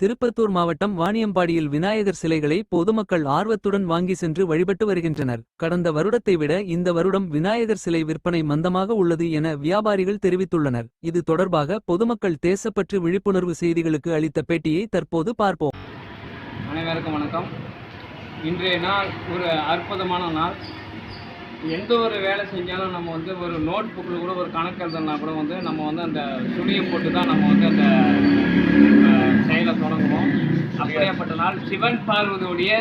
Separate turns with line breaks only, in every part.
திருப்பத்தூர் மாவட்டம் வாணியம்பாடியில் விநாயகர் சிலைகளை பொதுமக்கள் ஆர்வத்துடன் வாங்கி சென்று வழிபட்டு வருகின்றனர். கடந்த வருடத்தை விட இந்த வருடம் விநாயகர் சிலை விற்பனை மந்தமாக உள்ளது என வியாபாரிகள் தெரிவித்துள்ளனர். இது தொடர்பாக பொதுமக்கள் தேசப்பற்று விழிப்புணர்வு செய்திகளுக்கு அளித்த பேட்டியை தற்போது பார்ப்போம்.
அனைவருக்கும் வணக்கம். இன்றைய நாள் ஒரு அற்புதமான நாள். எந்த ஒரு வேலை செஞ்சாலும் நம்ம வந்து ஒரு நோட் புக்கில் கூட ஒரு கணக்கு எழுதணும்னா கூட வந்து நம்ம வந்து அந்த துணியை போட்டு தான் நம்ம வந்து அந்த தொடங்குவோம். அப்படியாப்பட்ட நாள் சிவன் பார்வதியுடைய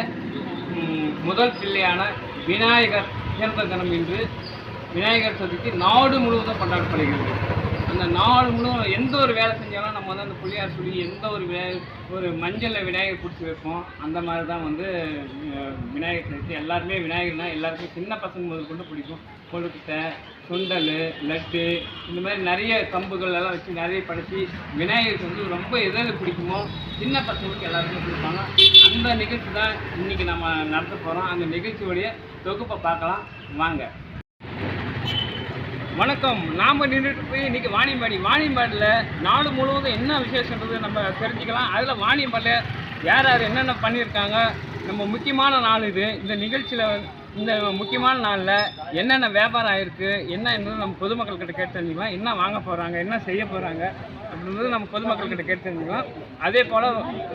முதல் பிள்ளையான விநாயகர் பிறந்த தினம் இன்று விநாயகர் சதுர்த்தி நாடு முழுவதும் கொண்டாடப்படுகிறது. அந்த நாள் முழுவதும் எந்த ஒரு வேலை செஞ்சாலும் நம்ம வந்து அந்த பிள்ளையார் சொல்லி எந்த ஒரு வே ஒரு மஞ்சளில் விநாயகர் பிடிச்சி வைப்போம். அந்த மாதிரி தான் வந்து விநாயகர் சதுர்த்தி. எல்லாருமே விநாயகர்னா எல்லாருக்கும் சின்ன பசங்க முதல் கொண்டு பிடிக்கும். கொழுக்கட்டை சுண்டல் லட்டு இந்த மாதிரி நிறைய கம்புகள் எல்லாம் வச்சு நிறைய படைச்சி விநாயகருக்கு வந்து ரொம்ப எதாவது பிடிக்குமோ சின்ன பசங்களுக்கு எல்லாருக்கும் கொடுப்பாங்க. அந்த நிகழ்ச்சி தான் இன்னைக்கு நம்ம நடத்த போகிறோம் அந்த நிகழ்ச்சியோடைய தொகுப்பை பார்க்கலாம். வாங்க. வணக்கம். நாம் நின்றுட்டு போய் இன்றைக்கி வாணியம்பாடி. வாணியம்பாடியில் நாடு முழுவதும் என்ன விசேஷன்றது நம்ம தெரிஞ்சுக்கலாம். அதில் வாணியம்பாடியில் யார் யார் என்னென்ன பண்ணியிருக்காங்க? நம்ம முக்கியமான நாள் இது. இந்த நிகழ்ச்சியில் இந்த முக்கியமான நாளில் என்னென்ன வியாபாரம் ஆயிருக்கு என்ன என்னது நம்ம பொதுமக்கள்கிட்ட கேட்டு தெரிஞ்சுக்கலாம். என்ன வாங்க போகிறாங்க என்ன செய்ய போகிறாங்க அப்படின்றது நம்ம பொதுமக்கள்கிட்ட கேட்டு தெரிஞ்சுக்கலாம். அதே போல்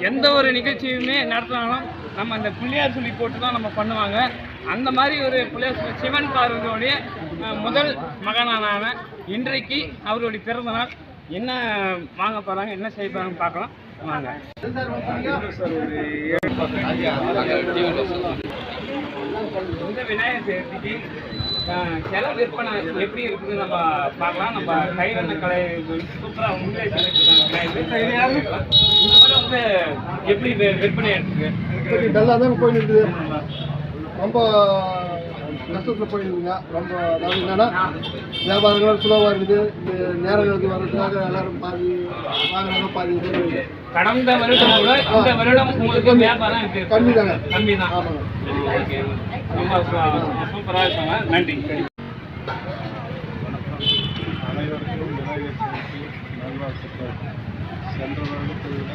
எந்த ஒரு நிகழ்ச்சியுமே நடத்தினாலும் நம்ம அந்த பிள்ளையார் சொல்லி போட்டு தான் நம்ம பண்ணுவாங்க. அந்த மாதிரி ஒரு பிள்ளையார் சொல்லி சிவன் பார்வதியோடைய முதல் மகனான இன்றைக்கு அவருடைய பிறந்த நாள். என்ன வாங்க போகிறாங்க என்ன செய்ய போகிறாங்கன்னு பார்க்கலாம். வாங்க. இந்த விநாயகர் சதுர்த்திக்கு சில விற்பனை எப்படி இருக்குது நம்ம பார்க்கலாம். நம்ம கைவண்ண கலை சூப்பராக உங்களே இந்த மாதிரி வந்து எப்படி விற்பனை இருக்கு
இப்படி டல்லாக தான் போயிட்டு இருக்குது? ரொம்ப கஷ்டத்தில் போயிட்டு இருக்குங்க ரொம்ப அதாவது என்னன்னா வியாபாரங்கள் சுலவாக இருக்குது. இந்த நேரங்களுக்கு வர்றதுக்காக எல்லாரும் பாதி வாங்குறாங்க பாதி.
கடந்த வருடம் விட இந்த வருடம் உங்களுக்கு வியாபாரம்?
கம்மி தாங்க
கம்மி தான்.
ஆமாங்க
இருக்காங்க. நன்றி.
அனைவருக்கும் விநாயகர் சதுர்த்தி நல்வாழ்த்துக்கள். சென்ற வருடத்தை விட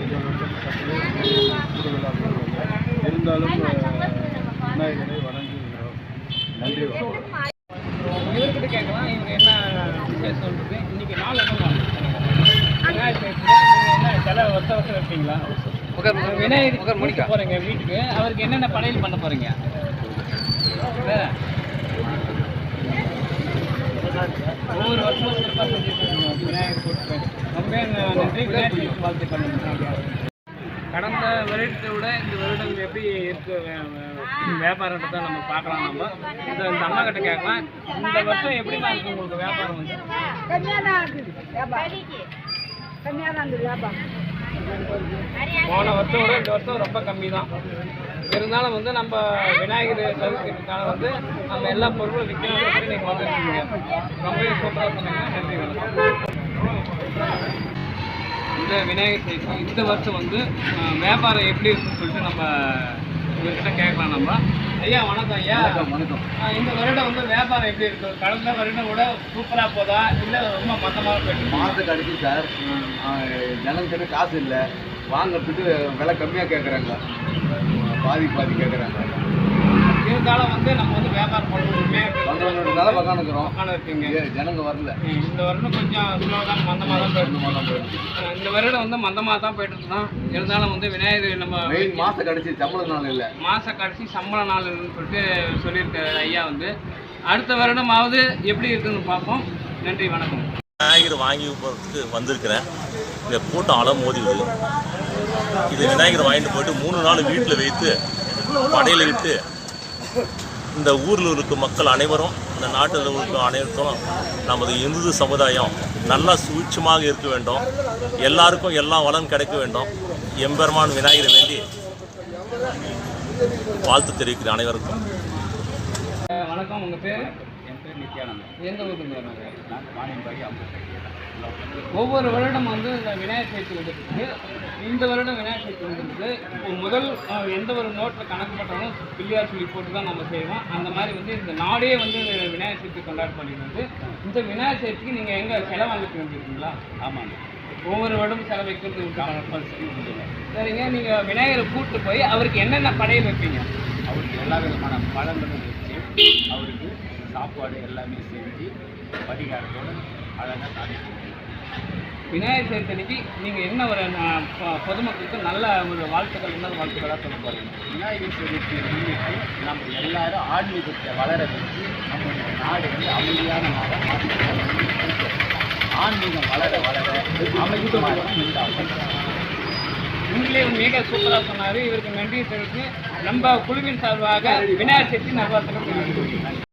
இந்த வருடம் சற்று கூடுதலாக உள்ளது. இருந்தாலும் விநாயகரை வணங்குகிறோம் நன்றி. வணக்கம்
இவர்கிட்ட கேட்கலாம் இவங்க என்ன விசேஷம் சொல்றது இன்னைக்கு நாள் என்ன என்ன சில வருஷ வருஷம் வைப்பீங்களா விநாயகர் கூட்டிட்டு போறீங்க வீட்டுக்கு. அவருக்கு என்னென்ன படையல் பண்ண போறீங்க? வேற? ஒவ்வொரு வருஷமும் சிறப்பாக விநாயகர். ரொம்ப நன்றி. விநாயகர் வாழ்த்து பண்ணுங்க கடந்த வருடத்தை விட இந்த வருடம் எப்படி இருக்கு வியாபாரத்தை நம்ம பார்க்கலாம் நம்ம. இந்த இந்த அம்மா கிட்ட கேட்கலாம். இந்த வருஷம் எப்படிமா இருக்கு உங்களுக்கு வியாபாரம் வந்து?
கம்மியாக தான் இருக்குது வியாபாரம். கம்மியாக தான் இருக்குது வியாபாரம்
போன வருஷம் விட இந்த வருஷம் ரொம்ப கம்மி தான் இருந்தாலும் வந்து நம்ம விநாயகர் சதுர்த்திக்கான வந்து நம்ம எல்லா பொருளும் விற்கணும் நீங்கள் வந்துருக்கீங்க ரொம்பவே சூப்பராக சொன்னீங்க. நன்றி வணக்கம். இந்த விநாயகர் சதுர்த்தி இந்த வருஷம் வந்து வியாபாரம் எப்படி இருக்குன்னு சொல்லிட்டு நம்ம இவர்கிட்ட கேட்கலாம் நம்ம. ஐயா வணக்கம் ஐயா.
வணக்கம்
இந்த வருடம் வந்து வியாபாரம் எப்படி இருக்கு? கடந்த வருடம் விட சூப்பராக போதா? இல்லை ரொம்ப மொத்தமாக போயிட்டு
மாதத்துக்கு அடிச்சு சார். ஜனங்கிட்ட காசு இல்லை. வாங்குறதுக்கு விலை கம்மியாக கேட்குறாங்க பாதி பாதி கேட்குறாங்க
இருந்தாலும் வந்து நம்ம வந்து வியாபாரம் பண்ணுறோமே
பண்றவங்கனால உக்காந்துக்கிறோம்
உட்காந்து இருக்கீங்க
ஜனங்க வரல.
இந்த வருடம் கொஞ்சம் ஸ்லோ தான் மந்தமாக தான் போயிட்டு இந்த வருடம் வந்து மந்தமாக தான் போயிட்டு தான் இருந்தாலும் வந்து விநாயகர் நம்ம
மெயின் மாதம் கடிச்சு சம்பள நாள் இல்லை.
மாச கடைசி சம்பள நாள்னு சொல்லிட்டு சொல்லியிருக்காரு ஐயா வந்து. அடுத்த வருடமாவது எப்படி இருக்குன்னு பார்ப்போம். நன்றி வணக்கம்.
விநாயகர் வாங்கி போகிறதுக்கு வந்திருக்கிறேன். இந்த கூட்டம் அலம் மோதிடுது இது விநாயகர் வாங்கிட்டு போயிட்டு மூணு நாள் வீட்டில் வைத்து படையில் விட்டு இந்த ஊரில் இருக்கும் மக்கள் அனைவரும் இந்த நாட்டில் இருக்கும் அனைவருக்கும் நமது இந்து சமுதாயம் நல்லா சூட்சமாக இருக்க வேண்டும். எல்லாருக்கும் எல்லா வளம் கிடைக்க வேண்டும். எம்பெருமான் விநாயகரை வேண்டி வாழ்த்து தெரிவிக்கிற அனைவருக்கும்.
வணக்கம் உங்கள் பேர்? என் பேர் நித்யானந்தன். எந்த ஊருக்கு ஒவ்வொரு வருடம் வந்து இந்த விநாயகர் சதுர்த்தி வந்துருக்கு இந்த வருடம் விநாயகர் சதுர்த்தி வந்துருக்கு இப்போ முதல் எந்த ஒரு நோட்டில் கணக்கு போட்டாலும் பிள்ளையார் சொல்லி போட்டு தான் நம்ம செய்வோம். அந்த மாதிரி வந்து இந்த நாடே வந்து விநாயகர் சதுர்த்தி கொண்டாட பண்ணிடுறது. இந்த விநாயகர் சதுர்த்திக்கு நீங்கள் எங்கே செலவு வாங்கிட்டு வந்துருக்கீங்களா
ஆமாங்க.
ஒவ்வொரு வருடம் செலவைக்கிறது கம்பல்சரி சரிங்க நீங்கள் விநாயகரை கூட்டு போய் அவருக்கு என்னென்ன படையல் வைப்பீங்க?
அவருக்கு எல்லா விதமான பழங்களும் வச்சு அவருக்கு சாப்பாடு எல்லாமே செஞ்சு பரிகாரத்தோடு அழகாக.
விநாயகர் சதுர்த்தி நீங்கள் என்ன ஒரு பொதுமக்களுக்கு நல்ல ஒரு வாழ்த்துக்கள் என்ன வாழ்த்துக்களாக சொல்ல போகிறீங்க
விநாயகர் சதுர்த்தி முன்னிட்டு நம்ம எல்லாரும் ஆன்மீகத்தை வளர வச்சு நம்மளுடைய நாடு வந்து அமைதியான மாற்றி ஆன்மீகம் வளர வளர அமைதியாக உண்டாகும்.
உண்மையிலே மிக சூப்பராக சொன்னார். இவருக்கு நன்றி தெரிவித்து நம்ம குழுவின் சார்பாக விநாயகர் சதுர்த்தி நல்வாழ்த்துக்கள் தெரிவித்துக்